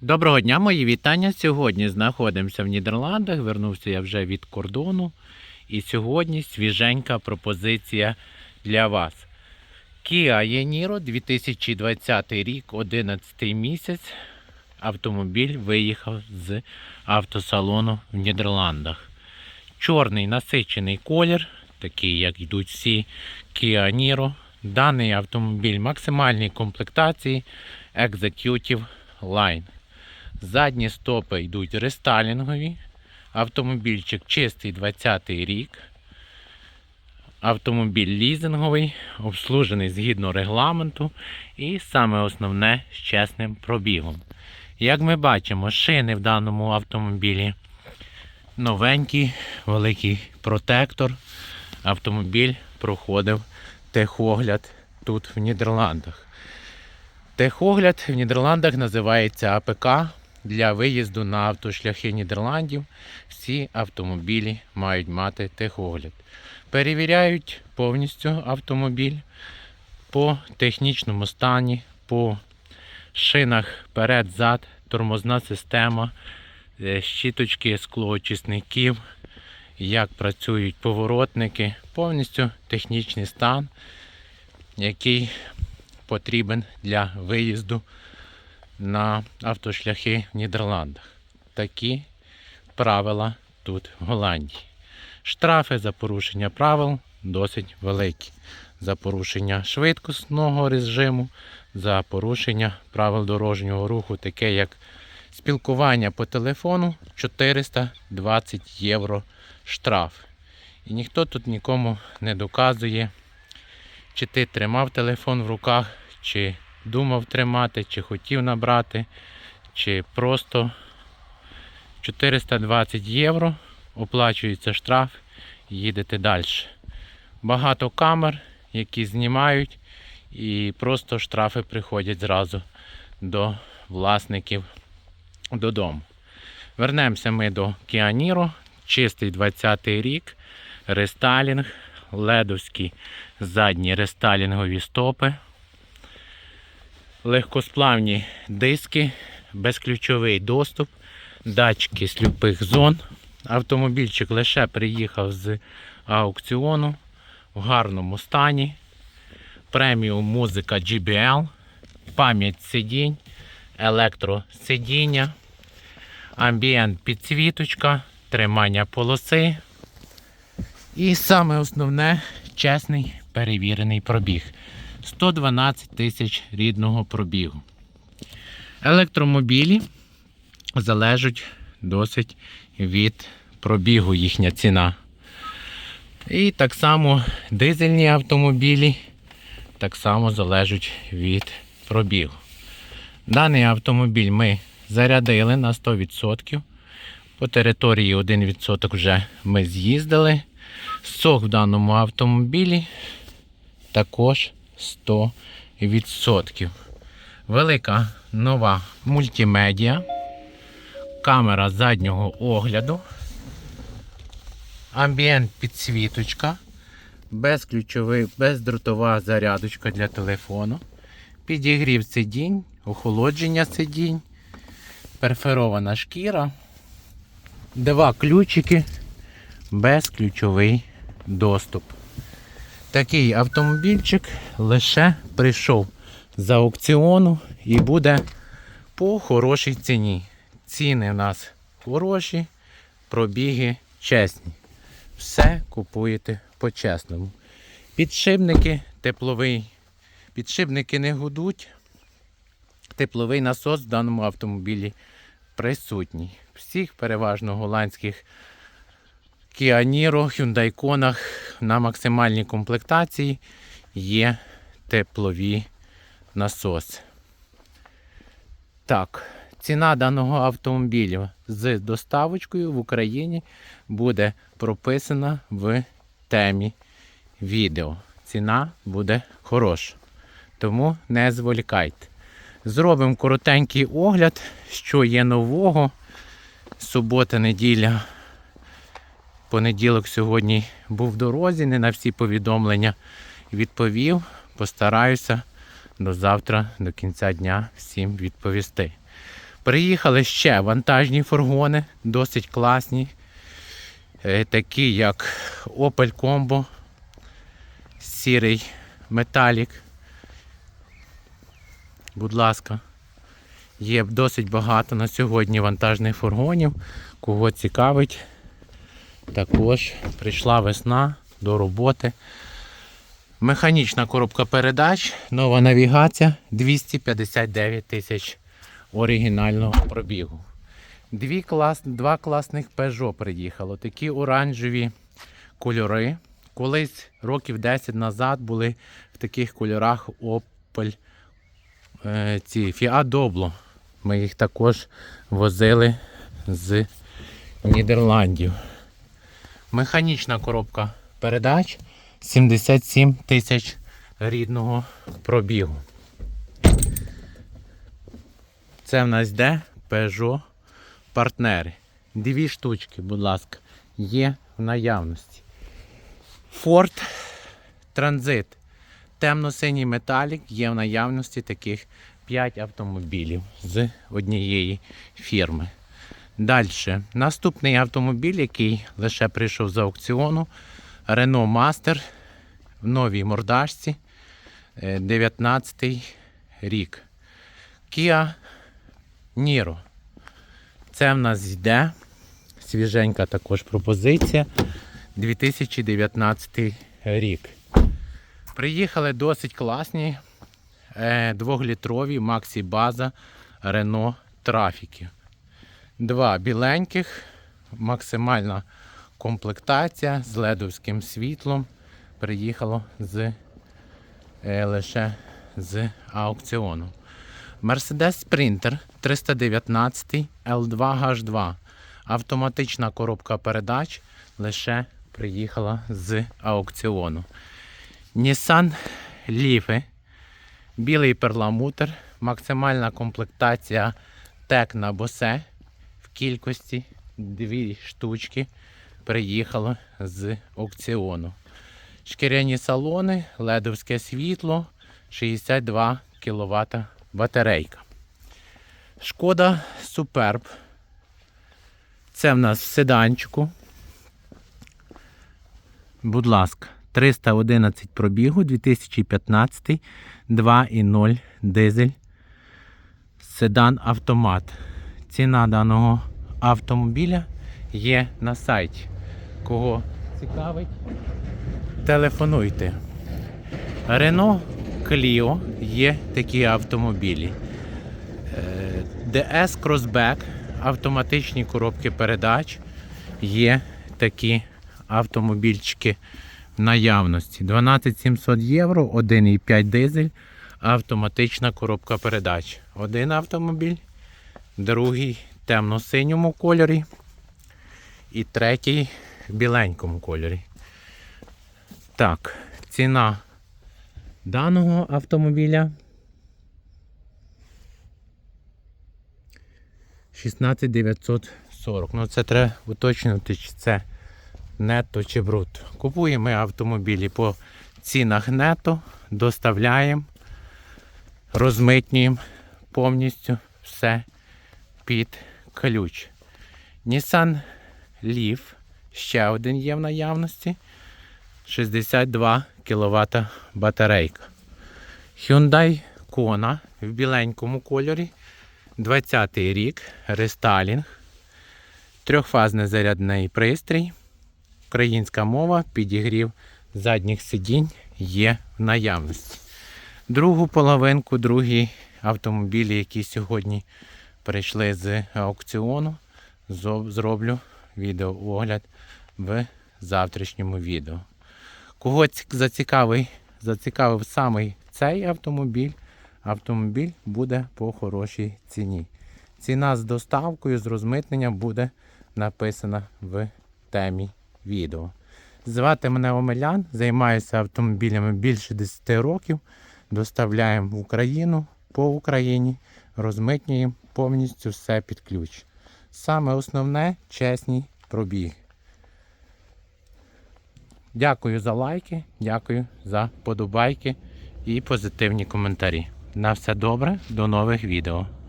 Доброго дня, мої вітання. Сьогодні знаходимося в Нідерландах. Вернувся я вже від кордону. І сьогодні свіженька пропозиція для вас. Kia Yeniro 2020 рік, 11 місяць. Автомобіль виїхав з автосалону в Нідерландах. Чорний насичений колір, такий як йдуть всі Kia Niro. Даний автомобіль максимальній комплектації Executive Line. Задні стопи йдуть рестайлінгові. Автомобільчик чистий 20 рік. Автомобіль лізинговий, обслужений згідно регламенту і саме основне з чесним пробігом. Як ми бачимо, шини в даному автомобілі новенький, великий протектор. Автомобіль проходив техогляд тут в Нідерландах. Техогляд в Нідерландах називається АПК. Для виїзду на автошляхи Нідерландів всі автомобілі мають мати техогляд. Перевіряють повністю автомобіль по технічному стані, по шинах перед-зад, тормозна система, е, щіточки склоочисників, як працюють поворотники, повністю технічний стан, який потрібен для виїзду на автошляхи в Нідерландах. Такі правила тут в Голландії. Штрафи за порушення правил досить великі. За порушення швидкісного режиму, за порушення правил дорожнього руху, таке як спілкування по телефону 420 євро штраф. І ніхто тут нікому не доказує, чи ти тримав телефон в руках, чи думав тримати, чи хотів набрати, чи просто 420 євро оплачується штраф їдете далі. Багато камер, які знімають, і просто штрафи приходять зразу до власників додому. Вернемося ми до Niro, чистий 20 рік, рестайлінг, ледовські задні рестайлінгові стопи легкосплавні диски, безключовий доступ, датчики сліпих зон. Автомобільчик лише приїхав з аукціону в гарному стані. Преміум музика GBL, пам'ять сидінь, електросидіння, амбієнт підсвіточка, тримання полоси. І саме основне чесний перевірений пробіг. 112 тисяч рідного пробігу. Електромобілі залежать досить від пробігу їхня ціна. І так само дизельні автомобілі так само залежать від пробігу. Даний автомобіль ми зарядили на 100%. По території 1% вже ми з'їздили. Сок в даному автомобілі також 100%. Велика нова мультимедіа, камера заднього огляду, амбієнт підсвіточка, безключовий, бездротова зарядочка для телефону, підігрів сидінь, охолодження сидінь, перферована шкіра, два ключики, безключовий доступ. Такий автомобільчик лише прийшов з аукціону і буде по хорошій ціні. Ціни в нас хороші, пробіги чесні. Все купуєте по-чесному. Підшипники тепловий. Підшипники не гудуть. Тепловий насос в даному автомобілі присутній. Всіх переважно голландських Kia Niro, Hyundai Kona на максимальній комплектації є теплові насоси. Так, ціна даного автомобіля з доставочкою в Україні буде прописана в темі відео. Ціна буде хороша. Тому не зволікайте. Зробимо коротенький огляд, що є нового. Субота, неділя. Понеділок сьогодні був в дорозі, не на всі повідомлення відповів. Постараюся до завтра, до кінця дня всім відповісти. Приїхали ще вантажні фургони, досить класні. Е, Такі як Opel Combo, сірий металік. Будь ласка, є досить багато на сьогодні вантажних фургонів. Кого цікавить, також прийшла весна до роботи. Механічна коробка передач, нова навігація 259 тисяч оригінального пробігу. Дві клас, два класних Peugeot приїхало. Такі оранжеві кольори. Колись років 10 назад були в таких кольорах Opel е, ці Fiat Doblo. Ми їх також возили з Нідерландів. Механічна коробка передач 77 тисяч рідного пробігу. Це в нас йде Peugeot партнери. Дві штучки, будь ласка, є в наявності. Ford Transit. Темно-синій металік є в наявності таких 5 автомобілів з однієї фірми. Далі. Наступний автомобіль, який лише прийшов з аукціону. Renault Master в новій мордашці. 19 рік. Kia Niro. Це в нас йде. Свіженька також пропозиція. 2019 рік. Приїхали досить класні е, двохлітрові Maxi База Renault Трафіки. Два біленьких, максимальна комплектація з ледовським світлом. Приїхало з, е, лише з аукціону. Mercedes Sprinter 319 L2H2. Автоматична коробка передач лише приїхала з аукціону. Nissan Leaf. Білий перламутр. Максимальна комплектація Tecna Bose кількості дві штучки приїхало з аукціону. Шкіряні салони, ледовське світло, 62 кВт батарейка. Шкода Superb. Це в нас в седанчику. Будь ласка, 311 пробігу, 2015, 2,0 дизель. Седан автомат. Ціна даного автомобіля є на сайті. Кого цікавить, телефонуйте. Renault Clio є такі автомобілі. Е, DS Crossback, автоматичні коробки передач. Є такі автомобільчики в наявності. 12700 євро, 1,5 дизель, автоматична коробка передач. Один автомобіль, другий темно-синьому кольорі і третій в біленькому кольорі. Так, ціна даного автомобіля 16940. Ну це треба уточнити, чи це нетто чи брутто. Купуємо ми автомобілі по цінах нетто, доставляємо, розмитнюємо повністю все під ключ. Nissan Leaf ще один є в наявності. 62 кВт батарейка. Hyundai Kona в біленькому кольорі. 20 й рік, рестайлінг. Трьохфазний зарядний пристрій. Українська мова, підігрів задніх сидінь є в наявності. Другу половинку, другі автомобілі, які сьогодні прийшли з аукціону, зроблю відеоогляд в завтрашньому відео. Кого ці- зацікавив, зацікавив саме цей автомобіль, автомобіль буде по хорошій ціні. Ціна з доставкою, з розмитненням буде написана в темі відео. Звати мене Омелян, займаюся автомобілями більше 10 років. Доставляємо в Україну по Україні, розмитнюємо повністю все під ключ. Саме основне чесні пробіги. Дякую за лайки, дякую за подобайки і позитивні коментарі. На все добре, до нових відео.